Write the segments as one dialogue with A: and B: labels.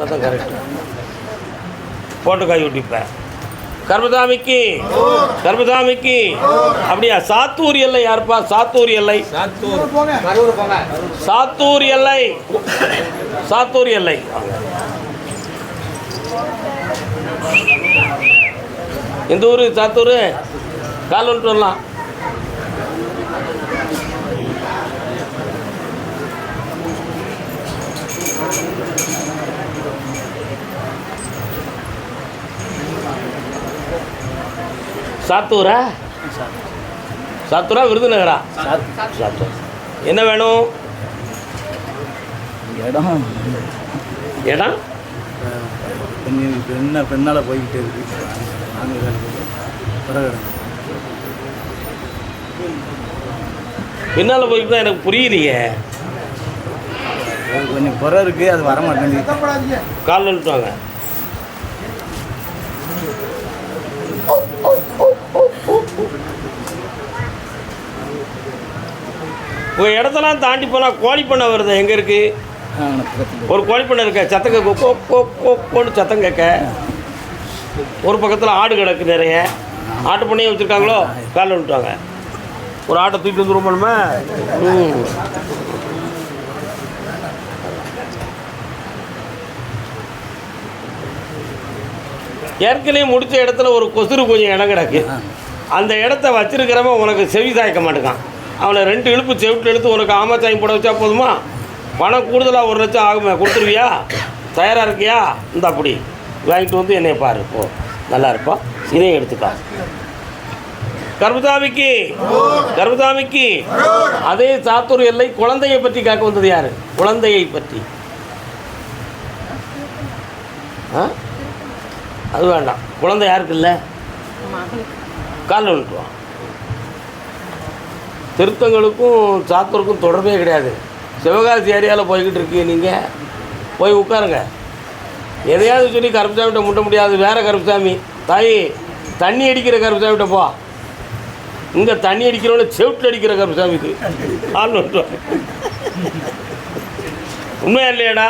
A: இருந்தால் தான் கரெக்டு போட்டு கை விட்டிப்பேன் கர்மசாமிக்கு கர்மசாமிக்கு அப்படியா? சாத்தூர் எல்லை யாருப்பா? சாத்தூர் எல்லை. சாத்தூர். எல்லை. சாத்தூர் எல்லை. எந்த ஊர்? சாத்தூர்? கால் வந்துட்டு வரலாம். சாத்தூரா? சாத்தூரா விருதுநகரா? சாத்தூர் என்ன வேணும்?
B: இடம்.
A: இடம்?
B: பெண்ணு பெண்ணை பெண்ணால் போய்கிட்டே இருக்கு.
A: பின்னால் போய்ட்டு தான் எனக்கு புரியலையே
B: கொஞ்சம் குறை இருக்கு அது வர மாட்டேங்குது
A: கால் வந்துட்டு உங்கள் இடத்தெல்லாம் தாண்டி போனால் கோழி பண்ணை வருது? எங்கே இருக்குது ஒரு கோழி பண்ணை இருக்க. சத்தம் கேட்க. கோ கோ கோ கோன்னு சத்தம் கேட்க. ஒரு பக்கத்தில் ஆடு கிடக்கு நிறைய. ஆட்டு பண்ணையும் வச்சுருக்காங்களோ? காலில் விட்டுவாங்க ஒரு ஆட்டை தூக்கிட்டு வந்து ரொம்பணுமே ம். ஏற்கனவே முடிச்ச இடத்துல ஒரு கொசுறு கொஞ்சம் இடம் கிடக்கு. அந்த இடத்த வச்சிருக்கிறவன் உனக்கு செவி சாய்க்க மாட்டேங்கான். அவனை ரெண்டு இழுப்பு செவிட்டு இழுத்து உனக்கு ஆமாச்சாயம் போட வச்சா போதுமா? பணம் கூடுதலாக ஒரு லட்சம் ஆகுமே கொடுத்துருவியா? தயாராக இருக்கியா? இந்த அப்படி வாங்கிட்டு வந்து என்னைய பாரு போ. நல்லா இருப்பா. இதையும் எடுத்துக்கா. கர்மசாமிக்கு கர்மசாமிக்கு அதே சாத்தூர் எல்லை குழந்தையை பற்றி கேட்க வந்தது யாரு? குழந்தையை பற்றி. ஆ? அது வேண்டாம். குழந்தை யாருக்கு இல்லை? காலில் விட்டுருவான் திருத்தங்களுக்கும் சாத்தூருக்கும் தொடர்பே கிடையாது. சிவகாசி ஏரியாவில் போய்கிட்டு இருக்கீங்க நீங்கள் போய் உட்காருங்க. எதையாவது சொல்லி கருப்புசாமிகிட்ட முட்ட முடியாது. வேறு கருப்புசாமி. தாயி தண்ணி அடிக்கிற கருப்புசாமிகிட்ட போ. இங்கே தண்ணி அடிக்கிறவன செவிட்டில் அடிக்கிற கருப்புசாமிக்கு. ஆள் கால் உண்மையா இல்லையாடா?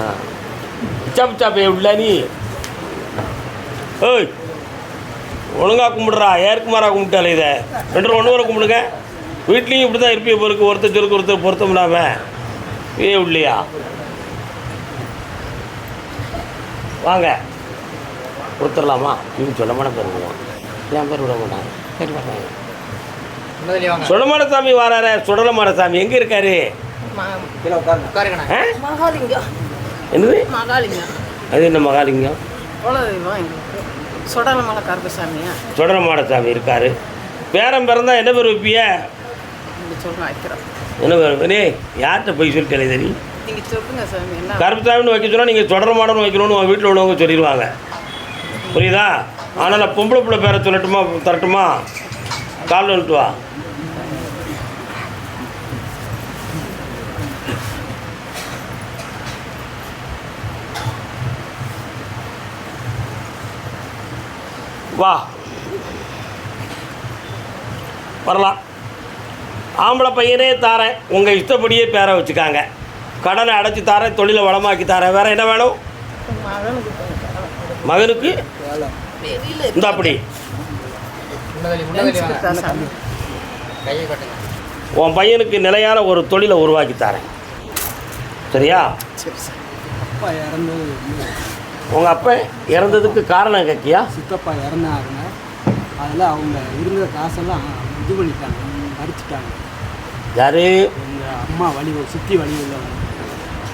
A: ஆ. சப் சாப்பே உள்ள நீ. ஏய் ஒழுங்கா கும்பிடுறா. ஏற்குமாராக கும்பிட்டாலே இதை. ரெண்டு ஒன்று வரை கும்பிடுங்க. வீட்லேயும் இப்படி தான் இருப்பிய பொருக்கு ஒருத்தர் சொல்லுக்கு ஒருத்தர் பொருத்தம் இல்லாமல் ஏ இல்லையா வாங்க. கொடுத்துடலாமா? இவங்க சொல்லமான பேர் விடுவான். என் பேர் விட மாட்டாங்க சரி மாட்டாங்க சுடமான சாமி வராரு சுடலமான சாமி. எங்கே இருக்காரு? என்னது? அது என்ன மகாலிங்கம்? சுடலமான சாமி இருக்காரு. பேரன் பிறந்தா என்ன பேர் வைப்பிய
C: சொல்ல வைக்கிறோம்
A: என்ன யார்கிட்ட போய் சொல்லிட்டே தெரி
C: நீங்கள் சொல்லுங்க சாமி என்ன?
A: கருப்புசாமின்னு வைக்க சொன்னால் நீங்கள் சுடலமாடன்னு வைக்கணும்னு உங்கள் வீட்டில் உள்ளவங்க சொல்லிடுவாங்க. புரியுதா? ஆனால் நான் பொம்பளை பிள்ளை பேரை சொல்லட்டுமா தரட்டுமா? கால் வந்துட்டு வா. வா. வரலாம். ஆம்பளை பையனே தாரேன் உங்கள் இஷ்டப்படியே பேரை வச்சுக்காங்க. கடனை அடைச்சி தாரேன் தொழிலை வளமாக்கி தாரேன் வேறு என்ன வேணும்?
C: மகனுக்கு?
A: இந்த அப்படி. உன் பையனுக்கு நிலையான ஒரு தொழிலை உருவாக்கி தாரேன் சரியா?
C: சரி
B: அப்பா
A: உங்கள் அப்பா இறந்ததுக்கு காரணம் கேட்கியா
B: சித்தப்பா இறந்தாருங்க அதில் அவங்க இருந்த காசெல்லாம் இது பண்ணிட்டாங்க மறிச்சிட்டாங்க
A: யாரு?
B: அம்மா வழி சுற்றி வழி உள்ளவங்க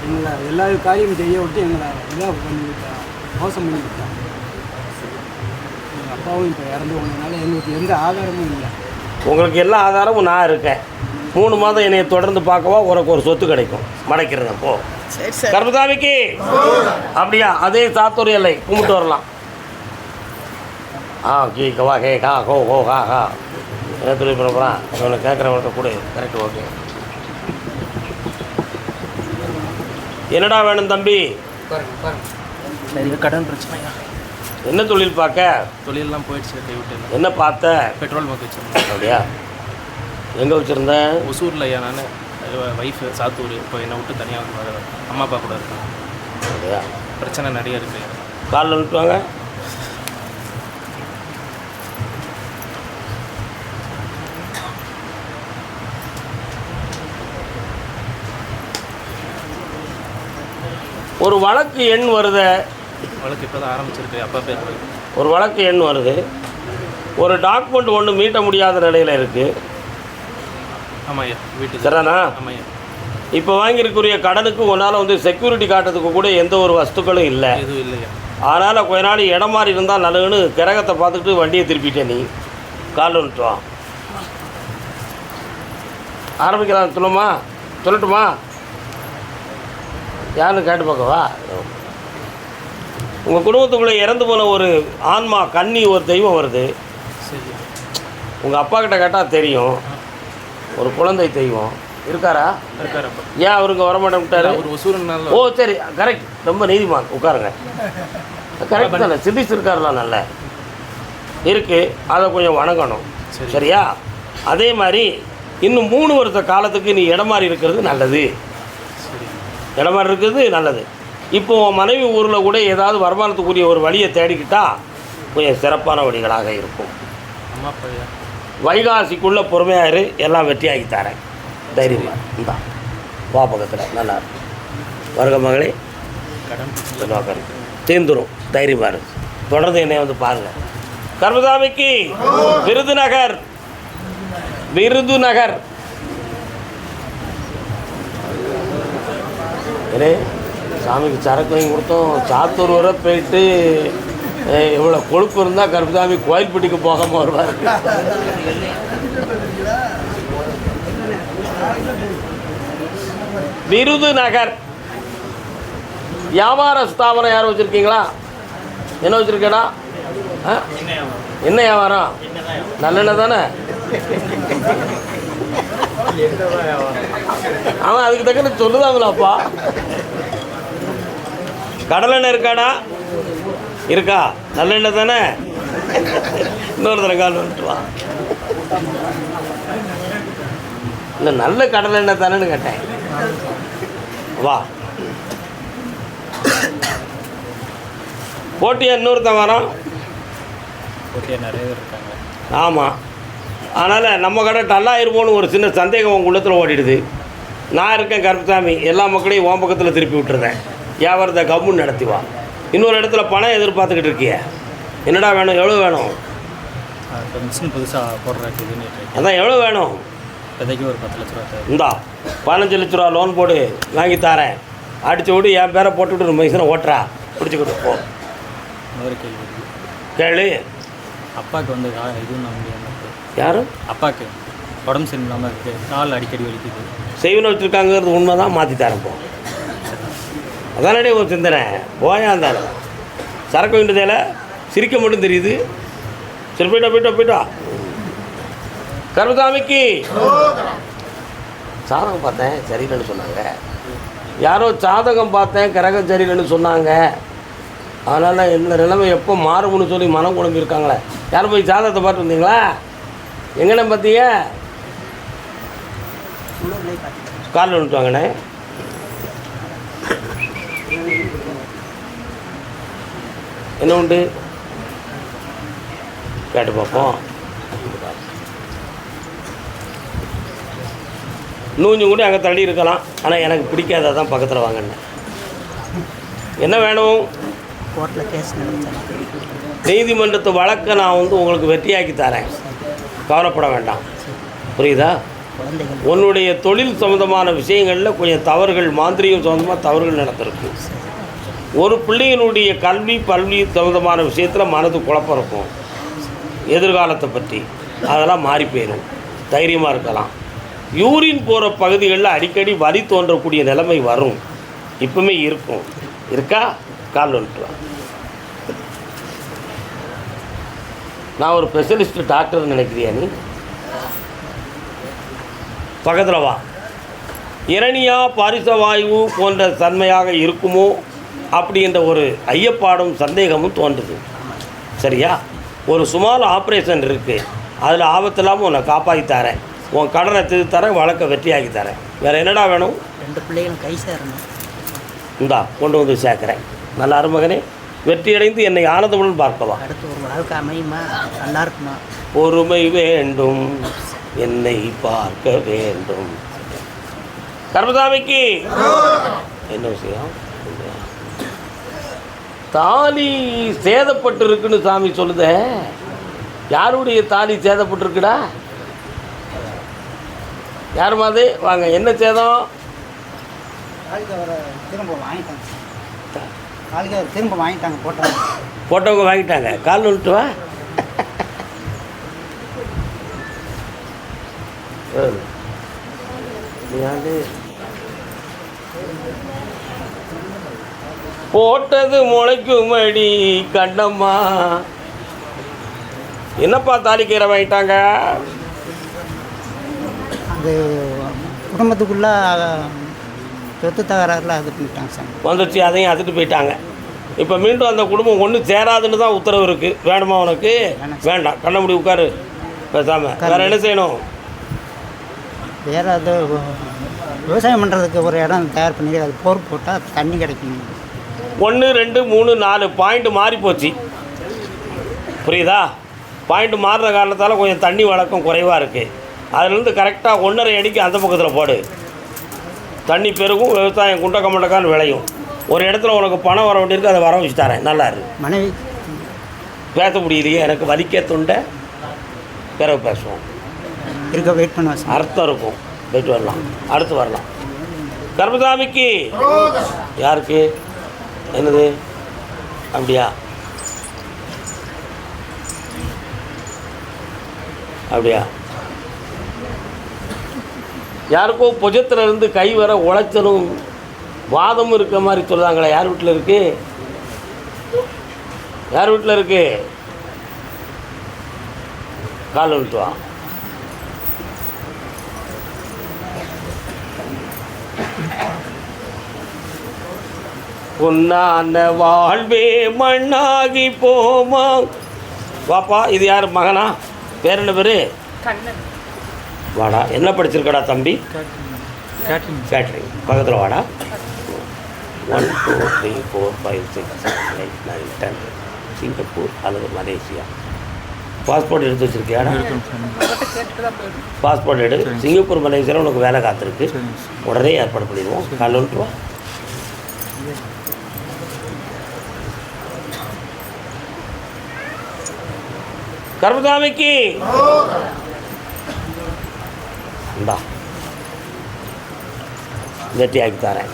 B: எங்களை எல்லா காரியமும் செய்ய விட்டு எங்களை இதாக பண்ணி விட்டா மோசம் பண்ணி விட்டாங்க எங்கள் அப்பாவும் இப்போ இறந்து போனதுனால எங்களுக்கு எந்த ஆதாரமும் இல்லை.
A: உங்களுக்கு எல்லா ஆதாரமும் நான் இருக்கேன். மூணு மாதம் என்னை தொடர்ந்து பார்க்கவா உனக்கு ஒரு சொத்து கிடைக்கும். மடைக்கிறேன் போ கர்மசாமிக்கு! அப்படியா? அதே சாத்தூர் எல்லை. கும்பிட்டு வரலாம். ஆ கீ கவா கே கா கோ கோ கா கா என்ன தொழில் பண்ண போகிறான் இவனை கேட்குறவன்கிட்ட கொடு. கரெக்ட் ஓகே என்னடா வேணும் தம்பி?
D: கடன் பிரச்சனையா
A: என்ன தொழில் பார்க்க?
D: தொழிலெல்லாம் போயிடுச்சு கைவிட்டு
A: என்ன பார்த்த?
D: பெட்ரோல் பங்க் வச்சிருந்தேன்.
A: அப்படியா? எங்கே வச்சுருந்த?
D: ஒசூரில் ஐயா நான் ஒய்ஃபு சாத்தூர் இப்போ என்னை விட்டு தனியாக வந்து வர அம்மா அப்பா கூட இருக்கேன்
A: அப்படியா?
D: பிரச்சனை நிறைய இருக்கு.
A: காலில் விட்டுவாங்க ஒரு வழக்கு எண் வருத.
D: வழக்கு இப்போ தான் ஆரம்பிச்சிருக்கு அப்பா பேர் போய்
A: ஒரு வழக்கு எண் வருது. ஒரு டாக்குமெண்ட் ஒன்று மீட்ட முடியாத நிலையில் இருக்குது
D: ஆமாம் வீட்டுக்கு.
A: சரிதானா?
D: ஆமாம்
A: இப்போ வாங்கியிருக்கிற கடனுக்கு உன்னால் வந்து செக்யூரிட்டி காட்டுறதுக்கு கூட எந்த ஒரு வஸ்துக்களும் இல்லை.
D: எதுவும் இல்லையா?
A: அதனால் கொஞ்ச நாள் இடம் மாறி இருந்தால் நல்லதுன்னு கிரகத்தை பார்த்துட்டு வண்டியை திருப்பிட்டே நீ. கால் வந்துட்டு வா ஆரம்பிக்கலாம் சொல்லுமா சொல்லட்டுமா? யாருன்னு கேட்டு பார்க்கவா உங்கள் குடும்பத்துக்குள்ளே இறந்து போன ஒரு ஆன்மா கன்னி ஒரு தெய்வம் வருது. உங்கள் அப்பா கிட்ட கேட்டால் தெரியும். ஒரு குழந்தை தெய்வம். இருக்காரா? ஏன் அவருங்க வரமாட்டேன்ட்டாரு ஓ சரி. கரெக்ட் ரொம்ப நீதிமான். உட்காருங்க. கரெக்ட் தானே. சிந்திச்சு இருக்காருலாம் நல்ல. இருக்கு. அதை கொஞ்சம் வணங்கணும்.
D: சரி.
A: சரியா? அதே மாதிரி இன்னும் மூணு வருஷ காலத்துக்கு நீ இடம் மாறி இருக்கிறது நல்லது. இடமா இருக்கிறது நல்லது. இப்போ மனைவி ஊரில் கூட ஏதாவது வருமானத்துக்குரிய ஒரு வழியை தேடிக்கிட்டால் கொஞ்சம் சிறப்பான வழிகளாக இருக்கும். வைகாசிக்குள்ளே பொறுமையாக எல்லாம் வெற்றியாகி தரேன். தைரியமா இந்தா வா பக்கத்தில் நல்லா இருக்கும் வருக மகளே.
D: கடன் தீந்துரும்
A: தைரியமாக தீர்ந்துரும் இருக்கு தொடர்ந்து என்னை வந்து பாருங்கள் கர்மசாமிக்கு விருதுநகர். விருதுநகர். ஏனே சாமிக்கு சரக்கு வாங்கி கொடுத்தோம். சாத்தூர் வர போயிட்டு இவ்வளோ கொழுப்பு இருந்தால் கருப்புசாமி கோயில்பட்டிக்கு போகாமல் வருவார். விருதுநகர் வியாபார ஸ்தாபனம் யார் வச்சுருக்கீங்களா? என்ன வச்சுருக்கேடா ஆ? என்ன வியாபாரம்? நல்லெண்ணெய் தானே? அவன் அதுக்கு தக்கன சொல்லுதாங்களாப்பா கடலெண்ணெய் இருக்காடா? இருக்கா? நல்லெண்ணெய் தானே? இன்னொரு தடவை கால் வந்துட்டு வா. இல்லை நல்ல கடலெண்ணெய் தானேன்னு கேட்டேன். வா. போட்டியா இன்னொருத்தன் வரான்?
D: ஓகே நிறைய பேர் இருக்காங்க.
A: ஆமாம் அதனால் நம்ம கடை டல்லாயிருமோன்னு ஒரு சின்ன சந்தேகம் உங்கள் உள்ளத்தில் ஓடிடுது. நான் இருக்கேன் கருப்பசாமி எல்லா மக்களையும் உன் பக்கத்தில் திருப்பி விட்டுருந்தேன் வியாபாரத்தை கம்முன்னு நடத்தி வா. இன்னொரு இடத்துல பணம் எதிர்பார்த்துக்கிட்டு இருக்கிய. என்னடா வேணும் எவ்வளோ வேணும்?
D: மிஷின் புதுசாக இதுன்னு
A: அதான் எவ்வளோ வேணும்?
D: இப்போதைக்கு ஒரு பத்து லட்ச ரூபா
A: இந்தா பதினஞ்சு லட்ச ரூபா லோன் போடு வாங்கி தரேன். அடிச்சு விட்டு என் பேரை போட்டு விட்டு மைசனை ஓட்டுறா. பிடிச்சிக்கிட்டு போ.
D: கேள்வி
A: கேளு.
D: அப்பாவுக்கு வந்து இதுவும் நம்ப
A: யாரும்
D: அப்பாவுக்கு உடம்பு சரியில்லாமல் இருக்குது கால் அடிக்கடி வலிக்குது.
A: செய்வன வச்சுருக்காங்கிறது உண்மை தான் மாற்றி தரேன் போ. அதானடே ஒரு சிந்தனை. போயா இருந்தாலும் சரக்கு வேண்டியதில் சிரிக்க மட்டும் தெரியுது. சரி போயிட்டா போயிட்டா போயிட்டா. கருமசாமிக்கு சாதகம் பார்த்தேன் சரியில்லைன்னு சொன்னாங்க. யாரோ ஜாதகம் பார்த்தேன் கிரகம் சரியில்லைன்னு சொன்னாங்க. அதனால் இந்த நிலைமை எப்போ மாறும்னு சொல்லி மனம் குழம்பி இருக்காங்களே யாரும் போய் ஜாதகத்தை பார்த்து வந்தீங்களா? எங்கண்ணே பார்த்தீங்க காலில் விட்டுவாங்கண்ணே என்ன உண்டு? கேட்டு பார்ப்போம். நூஞ்சு கூட அங்கே தள்ளி இருக்கலாம். ஆனால் எனக்கு பிடிக்காத தான் பக்கத்தில் வாங்கினேன் என்ன வேணும்? நீதிமன்றத்து வழக்கை நான் வந்து உங்களுக்கு வெற்றியாக்கி தரேன். கவலைப்பட வேண்டாம். புரியுதா? உன்னுடைய தொழில் சம்மந்தமான விஷயங்களில் கொஞ்சம் தவறுகள் மாந்திரிகம் சம்மந்தமாக தவறுகள் நடந்திருக்கு. ஒரு பிள்ளையினுடைய கல்வி பல்வி சம்மந்தமான விஷயத்தில் மனது குழப்பம் இருக்கும். எதிர்காலத்தை பற்றி. அதெல்லாம் மாறி போயிடும் தைரியமாக இருக்கலாம். யூரின் போகிற பகுதிகளில் அடிக்கடி வலி தோன்றக்கூடிய நிலைமை வரும். இப்பவுமே இருக்கும். இருக்கா? கால் வந்துட்டு நான் ஒரு ஸ்பெஷலிஸ்ட் டாக்டர் நினைக்கிறியா நீ? பக்கத்தில் வா இரணியா பாரிசவாயு போன்ற தன்மையாக இருக்குமோ அப்படின்ற ஒரு ஐயப்பாடும் சந்தேகமும் தோன்றுது. சரியா? ஒரு சுமார் ஆப்ரேஷன் இருக்குது அதில் ஆபத்து இல்லாமல் உன்னை காப்பாற்றி தரேன். உன் கடனை திருத்தரேன் வழக்கை வெற்றியாக்கி தரேன். வேறு என்னடா வேணும்?
C: ரெண்டு பிள்ளைகளும் கை சேரணும்.
A: இந்தா கொண்டு வந்து சேர்க்குறேன். நல்ல அருமகனே வெற்றியடைந்து என்னை ஆனந்தமுடன் பார்க்கவா
C: அடுத்து ஒரு வாழ்க்கை அமையுமா? நல்லா இருக்குமா?
A: பொறுமை வேண்டும். என்னை பார்க்க வேண்டும். கர்மசாமிக்கு என்ன விஷயம்? தாலி சேதப்பட்டு இருக்குன்னு சாமி சொல்லுதே. யாருடைய தாலி சேதப்பட்டிருக்குடா? யார் மாதிரி வாங்க என்ன சேதம்?
E: நாளைக்கு அவரை திரும்ப வாங்கிட்டாங்க போட்டாங்க.
A: போட்டவங்க வாங்கிட்டாங்க. கால் விட்டு வா. போட்டது முளைக்கும் அடி கண்டம்மா என்னப்பா தாலிக்கீரை வாங்கிட்டாங்க?
E: அது குடும்பத்துக்குள்ள சொத்து தகராறுல அது பண்ணிட்டாங்க சார்
A: வந்துச்சு அதையும் அதுட்டு போயிட்டாங்க. இப்போ மீண்டும் அந்த குடும்பம் ஒன்றும் சேராதுன்னு தான் உத்தரவு இருக்குது வேணுமா உனக்கு? வேண்டாம். கண்ண முடி உட்காரு. பேசாமல் வேறு என்ன செய்யணும்?
E: வேற அது விவசாயம் பண்ணுறதுக்கு ஒரு இடம் தயார் பண்ணி அது போர் போட்டால் தண்ணி கிடைக்கும்.
A: ஒன்று ரெண்டு மூணு நாலு பாயிண்ட் மாறி போச்சு. புரியுதா? பாயிண்ட் மாறுற காரணத்தால் கொஞ்சம் தண்ணி வழக்கம் குறைவாக இருக்குது அதுலேருந்து கரெக்டாக ஒன்றரை அடிக்கு அந்த பக்கத்தில் போடு. தண்ணி பெருகும் விவசாயம் குண்டக்க மண்டக்கான்னு விளையும். ஒரு இடத்துல உனக்கு பணம் வர வேண்டியிருக்கு அதை வர வச்சு தரேன். நல்லா இருக்கு
E: மனைவி.
A: பேச முடியலையே எனக்கு வலிக்க துண்டை பிறகு பேசுவோம்.
E: இருக்க வெயிட் சார்
A: அர்த்தம் இருக்கும். போயிட்டு வரலாம். அடுத்து வரலாம். கர்மசாமிக்கு. யாருக்கு? என்னது? அப்படியா? அப்படியா? யாருக்கோ புஜத்துல இருந்து கை வர உளைச்சலும் வாதமும் இருக்க மாதிரி சொல்கிறாங்களே யார் வீட்டில் இருக்கு? யார் வீட்டில் இருக்கு? கால் விட்டு வா. உன்னான வாழ்வே மண்ணாகி போமா வாப்பா இது யார் மகனா? பேர் என்ன பேர்? வாடா. என்ன படிச்சிருக்கடா தம்பி?
D: கேட்ரிங்
A: பக்கத்தில் வாடா. One two three four five six seven eight nine ten Singapore அல்லது மலேசியா. பாஸ்போர்ட் எடுத்து வச்சிருக்கியாடா? பாஸ்போர்ட் எடு. சிங்கப்பூர் மலேசியாவில் உனக்கு வேலை காத்திருக்கு. உடனே ஏற்பாடு பண்ணிடுவோம். காலைல வா. கர்மசாமிக்கு. இந்தா வெட்டியாக்கி தரேன்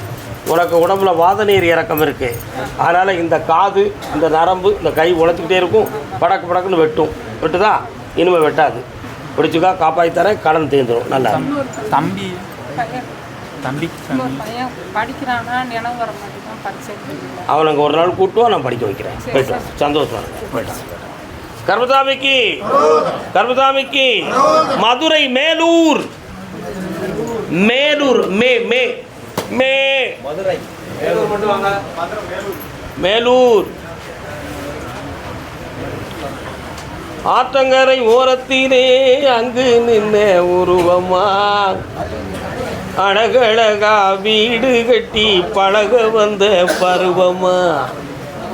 A: உனக்கு உடம்புல வாத நீர் இறக்கம் இருக்குது அதனால் இந்த காது இந்த நரம்பு இந்த கை உழைச்சிக்கிட்டே இருக்கும். படக்கு படக்குன்னு வெட்டும். வெட்டுதா? இனிமேல் வெட்டாது. பிடிச்சிக்கா காப்பாற்றி தரேன் கடன் தீர்ந்துடும் நல்லா.
D: தம்பி தம்பி.
A: அவனுக்கு ஒரு நாள் கூட்டுவா நான் படிக்க வைக்கிறேன். போயிட்டு. சந்தோஷமா இருங்க. போயிட்டு வா. கர்மசாமிக்கு கர்மசாமிக்கு மதுரை மேலூர். மேலூர் மே மே மே. மேலூர் ஆற்றங்கரை ஓரத்திலே அங்கு நின்ன உருவமா? அழகழகா வீடு கட்டி பழக வந்த பருவமா?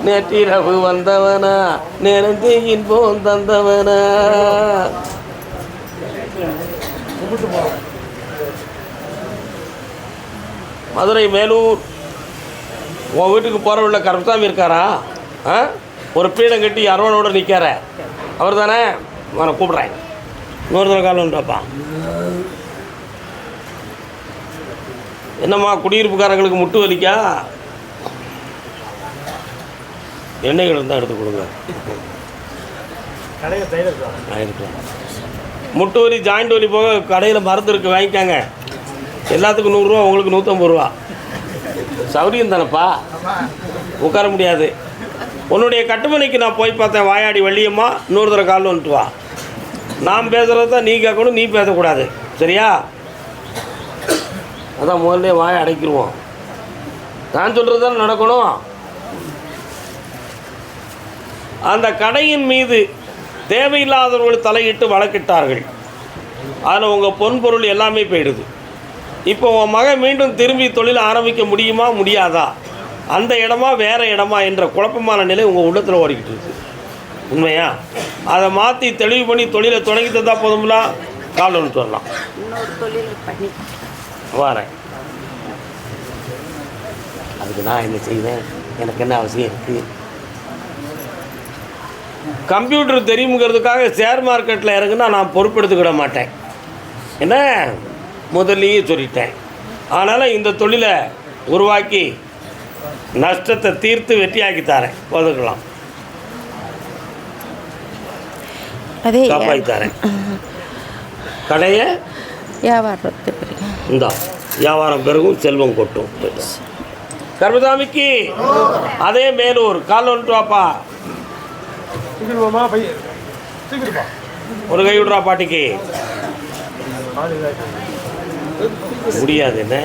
A: நேற்றிரவு வந்தவனா? நிறைந்து இன்பம் தந்தவனா? மதுரை மேலூர். உன் வீட்டுக்கு போகிறவள்ள கருப்பசாமி இருக்காரா? ஆ? ஒரு பீடம் கட்டி அரவணோட நிற்கார அவர் தானே? நான் கூப்பிட்றேன். இன்னொரு தடவை காலம் உண்டாப்பா என்னம்மா குடியிருப்புக்காரங்களுக்கு முட்டு வலிக்கா? எண்ணெய்கள் இருந்தால் எடுத்து கொடுங்க. முட்டு வலி ஜாயிண்ட் வலி போக கடையில் மருந்து இருக்குது வாங்கிக்காங்க. எல்லாத்துக்கும் நூறுரூவா உங்களுக்கு நூற்றம்பது ரூபா. சௌரியம் தானேப்பா? உட்கார முடியாது. உன்னுடைய கட்டுமனைக்கு நான் போய் பார்த்தேன் வாயாடி வள்ளியம்மா இன்னொரு தடவை காலில் வந்துட்டு வா. நான் பேசுகிறது தான் நீ கேட்கணும் நீ பேசக்கூடாது. சரியா? அதான் முதல்ல வாயை அடைக்கிடுவோம் நான் சொல்கிறது தான் நடக்கணும்? அந்த கடையின் மீது தேவையில்லாதவர்கள் தலையிட்டு வழக்கிட்டார்கள். அதில் உங்கள் பொன்பொருள் எல்லாமே போயிடுது. இப்போ உன் மகன் மீண்டும் திரும்பி தொழில் ஆரம்பிக்க முடியுமா முடியாதா? அந்த இடமா வேற இடமா என்ற குழப்பமான நிலை உங்கள் உள்ளத்தில் ஓடிக்கிட்டு இருக்கு. உண்மையா? அதை மாற்றி தெளிவு பண்ணி தொழிலை தொடங்கி தந்தா போதும்ல? கால் ஒன்று வரலாம் வரேன். அதுக்கு நான் என்ன செய்வேன்? எனக்கு என்ன அவசியம் இருக்குது கம்ப்யூட்டர் தெரியுங்கிறதுக்காக ஷேர் மார்க்கெட்டில் இறங்குனா நான் பொறுப்பெடுத்துக்கிட மாட்டேன். என்ன? முதல்லயே சொல்லிட்டேன். அதனால் இந்த தொழிலை உருவாக்கி நஷ்டத்தை தீர்த்து வெற்றியாக்கி தரேன். ஒதுக்கலாம்.
F: அதே
A: காப்பாற்றி தரேன். கடையை?
F: வியாபாரத்தை
A: இந்தா வியாபாரம் பெருகும் செல்வம் கொட்டும். கர்மதாமிக்கு அதே மேலூர் கால் ஒன்று வாப்பா ஒரு கை விடுறா பாட்டிக்கு முடியாது என்ன.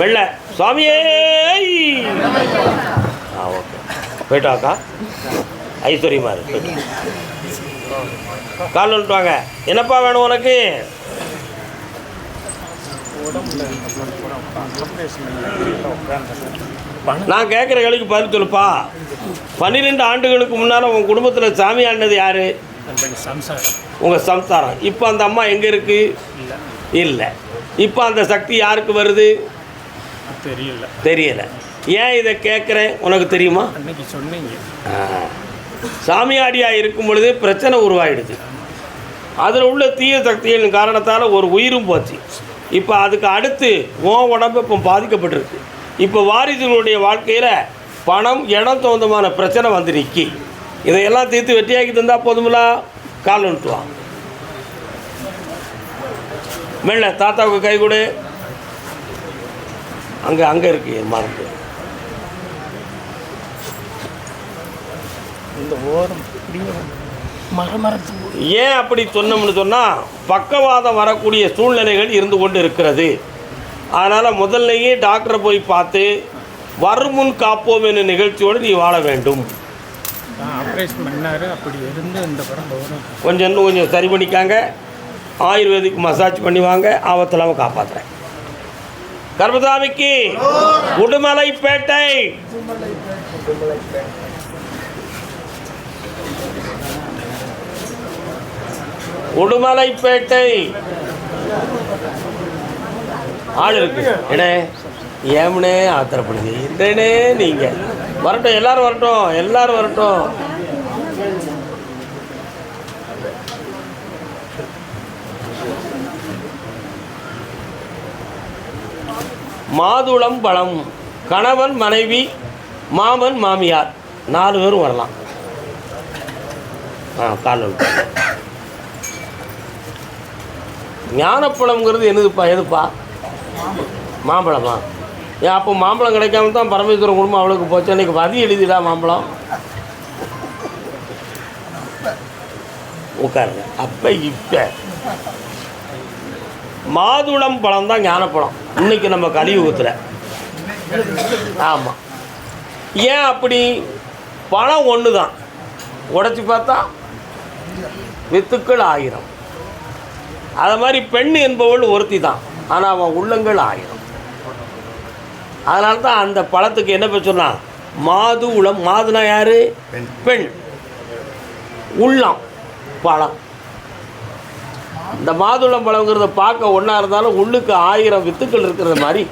A: வெள்ளை. சுவாமியே! ஆ ஓகே. போயிட்டாக்கா ஐஸ்வர்யமா இருக்கு. கால் வந்துட்டு வாங்க. என்னப்பா வேணும் உனக்கு? நான் கேட்குற கேள்விக்கு பதில் சொல்லுப்பா. பன்னிரெண்டு ஆண்டுகளுக்கு முன்னால் உன் குடும்பத்தில் சாமி ஆடினது யார்? உங்கள் சம்சாரம். இப்போ அந்த அம்மா எங்கே இருக்கு? இல்லை. இப்போ அந்த சக்தி யாருக்கு வருது?
D: தெரியல.
A: தெரியலை. ஏன் இதை கேட்குறேன்? உனக்கு தெரியுமா?
D: அன்னைக்கு சொன்னீங்க.
A: சாமியாடியாக இருக்கும் பொழுது பிரச்சனை உருவாயிடுது. அதில் உள்ள தீய சக்திகளின் காரணத்தால் ஒரு உயிரும் போச்சு. இப்போ அதுக்கு அடுத்து உன் உடம்பு இப்போ பாதிக்கப்பட்டிருக்கு. இப்போ வாரிசுகளுடைய வாழ்க்கையில் பணம் இடம் சொந்தமான பிரச்சனை வந்து நிற்கி இதையெல்லாம் தீர்த்து வெட்டியாக்கி தந்தால் போதுமில்லா கால் வந்துட்டுவான் மெல்ல தாத்தாவுக்கு கை கொடு. அங்கே அங்கே இருக்கு என் மரத்து.
D: இந்த ஓரம்
A: ஏன் அப்படி சொன்னோம்னு சொன்னால் பக்கவாதம் வரக்கூடிய சூழ்நிலைகள் இருந்து கொண்டு இருக்கிறது. அதனால் முதல்லையே டாக்டரை போய் பார்த்து வருமுன் காப்போம் என்ற நிகழ்ச்சியோடு நீ வாழ வேண்டும்.
D: ஆப்ரேஷன் பண்ணாரு. அப்படி இருந்து இந்த
A: கொஞ்சம் இன்னும் கொஞ்சம் சரி பண்ணிக்காங்க. ஆயுர்வேதிக் மசாஜ் பண்ணிவாங்க ஆபத்தில்லாமல் காப்பாற்றுறேன் கர்மசாமிக்கு உடுமலைப்பேட்டை. உடுமலைப்பேட்டை. ஆள் இருக்கு. என்னே? ஏமனே ஆத்திரப்படுது. என்னனே நீங்கள் வரட்டும் எல்லாரும் வரட்டும் எல்லாரும் வரட்டும். மாதுளம் பழம் கணவன் மனைவி மாமன் மாமியார். நாலு பேரும் வரலாம். ஆ கால் ஞானப்பழம்ங்கிறது என்னதுப்பா எதுப்பா? மாம்பழமா? ஏன் அப்போ மாம்பழம் கிடைக்காம தான் பரமேஸ்வரன் குடும்பம் அவளுக்கு போச்சு? அன்றைக்கி வதி எழுதிடா மாம்பழம். உட்காருங்க. அப்போ இப்போ மாதுளம் பழம் தான் ஞானப்பழம். இன்னைக்கு நம்ம கலியுகத்தில். ஆமாம் ஏன் அப்படி? பழம் ஒன்று தான் உடைச்சி பார்த்தா வித்துக்கள் ஆயிரம். அது மாதிரி பெண் என்பவள் ஒருத்தி தான் ஆனால் அவன் உள்ளங்கள் ஆயிரம். அதனால தான் அந்த பழத்துக்கு என்ன பேர் சொன்னா? மாது உளம் மாதுனா யாரு? பெண். உள்ளம். பழம். இந்த மாதுளம் பழங்கிறத பார்க்க ஒன்றா இருந்தாலும் உள்ளுக்கு ஆயிரம் வித்துக்கள் இருக்கிறது மாதிரி.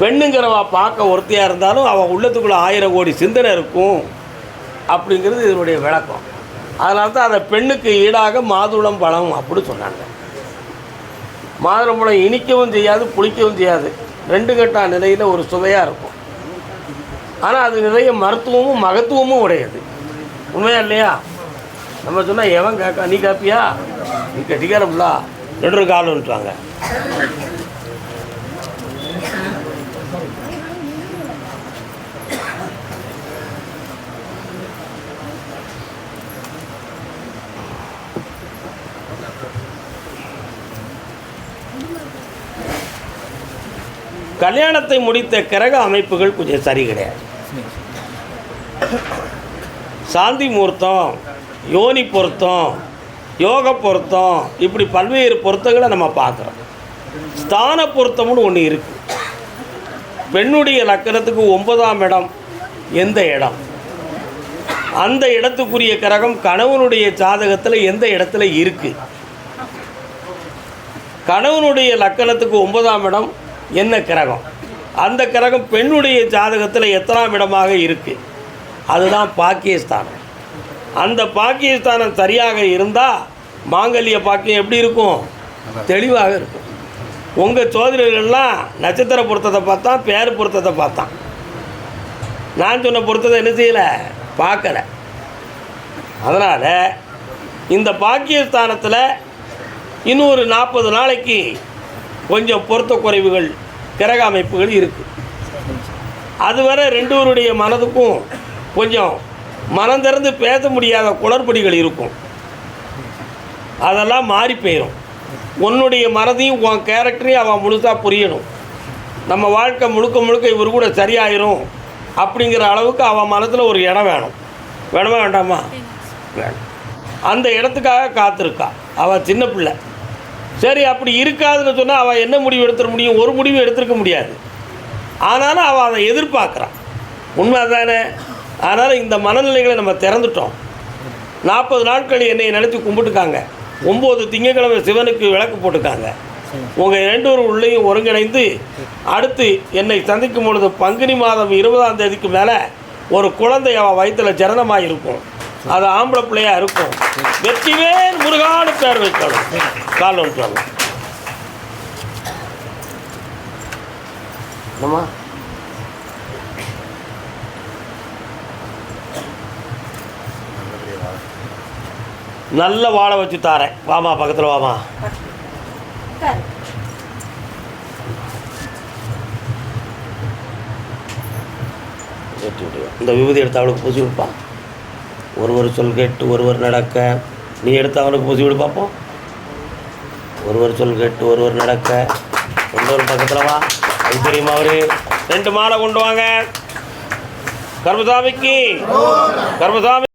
A: பெண்ணுங்கிறவா பார்க்க ஒருத்தியாக இருந்தாலும் அவள் உள்ளத்துக்குள்ளே ஆயிரம் கோடி சிந்தனை இருக்கும் அப்படிங்கிறது இதனுடைய விளக்கம். அதனால தான் அந்த பெண்ணுக்கு ஈடாக மாதுளம் பழம் அப்படி சொன்னாங்க. மாதுளம் பழம் இனிக்கவும் செய்யாது புளிக்கவும் செய்யாது. ரெண்டு கட்டா நிலையில் ஒரு சுவையாக இருக்கும். ஆனால் அது நிறைய மருத்துவமும் மகத்துவமும் உடையது. உண்மையா இல்லையா? நம்ம சொன்னால் எவன் கேட்க நீ கேப்பியா? நீ கட்டிக்காரம்ல ரெண்டு கால் கல்யாணத்தை முடித்த கிரக அமைப்புகள் கொஞ்சம் சரி கிடையாது. சாந்தி முகூர்த்தம் யோனி பொருத்தம் யோக பொருத்தம் இப்படி பல்வேறு பொருத்தங்களை நம்ம பார்க்குறோம். ஸ்தான பொருத்தம்னு ஒன்று இருக்குது பெண்ணுடைய லக்கணத்துக்கு ஒன்பதாம் இடம் எந்த இடம்? அந்த இடத்துக்குரிய கிரகம் கணவனுடைய ஜாதகத்தில் எந்த இடத்துல இருக்குது கணவனுடைய லக்கணத்துக்கு ஒன்பதாம் இடம் என்ன கிரகம்? அந்த கிரகம் பெண்ணுடைய ஜாதகத்தில் எத்தனாம் இடமாக இருக்குது அதுதான் பாக்கியஸ்தானம். அந்த பாக்கியஸ்தானம் சரியாக இருந்தால் மாங்கல்ய பாக்கியம் எப்படி இருக்கும்? தெளிவாக இருக்கும். உங்கள் சோதனைகள்லாம் நட்சத்திர பொருத்தத்தை பார்த்தான் பேர் பொருத்தத்தை பார்த்தான். நான் சொன்ன பொருத்தத்தை என்ன செய்யலை? பார்க்கல. அதனால் இந்த பாக்கியஸ்தானத்தில் இன்னும் ஒரு நாற்பது நாளைக்கு கொஞ்சம் பொருத்த குறைவுகள் கிரக அமைப்புகள் இருக்குது அதுவரை ரெண்டுவருடைய மனதுக்கும் கொஞ்சம் மனம் திறந்து பேச முடியாத குளறுபடிகள் இருக்கும். அதெல்லாம் மாறி போயிடும் உன்னுடைய மனதையும் உன் கேரக்டரையும் அவன் முழுசாக புரியணும். நம்ம வாழ்க்கை முழுக்க முழுக்க இவர் கூட சரியாயிரும் அப்படிங்கிற அளவுக்கு அவன் மனத்தில் ஒரு இடம் வேணும். வேணுமா வேண்டாமா? வேணும். அந்த இடத்துக்காக காத்திருக்கா. அவள் சின்ன பிள்ளை. சரி அப்படி இருக்காதுன்னு சொன்னால் அவள் என்ன முடிவு எடுத்துட முடியும்? ஒரு முடிவு எடுத்திருக்க முடியாது. ஆனாலும் அவள் அதை எதிர்பார்க்குறான் உண்மை தானே அதனால் இந்த மனநிலைகளை நம்ம திறந்துட்டோம். நாற்பது நாட்கள் என்னை நினச்சி கும்பிட்டுருக்காங்க ஒம்பது திங்கக்கிழமை சிவனுக்கு விளக்கு போட்டுருக்காங்க உங்கள் ரெண்டு உள்ளேயும் ஒருங்கிணைந்து அடுத்து என்னை சந்திக்கும் பொழுது பங்குனி மாதம் இருபதாம் தேதிக்கு மேலே ஒரு குழந்தை அவன் வயிற்றில் ஜனனமாக இருக்கும். அது ஆம்பளை பிள்ளையாக இருக்கும். வெற்றிவேல் முருகானு பேர் வைக்கணும் கால் ஒன்று நல்ல வாழை வச்சு தாரேன். வாமா பக்கத்தில் வாமா இந்த விபூதி எடுத்து அவளுக்கு பூசி விடுப்பான் ஒருவர் சொல் கேட்டு ஒருவர் நடக்க. நீ எடுத்து அவனுக்கு பூசி விடு பார்ப்போம் ஒருவர் சொல் கேட்டு ஒருவர் நடக்க. இன்னொரு பக்கத்தில் வா. அது தெரியுமா அவரு? ரெண்டு மாலை கொண்டு வாங்க. கர்மசாமிக்கு. கர்மசாமி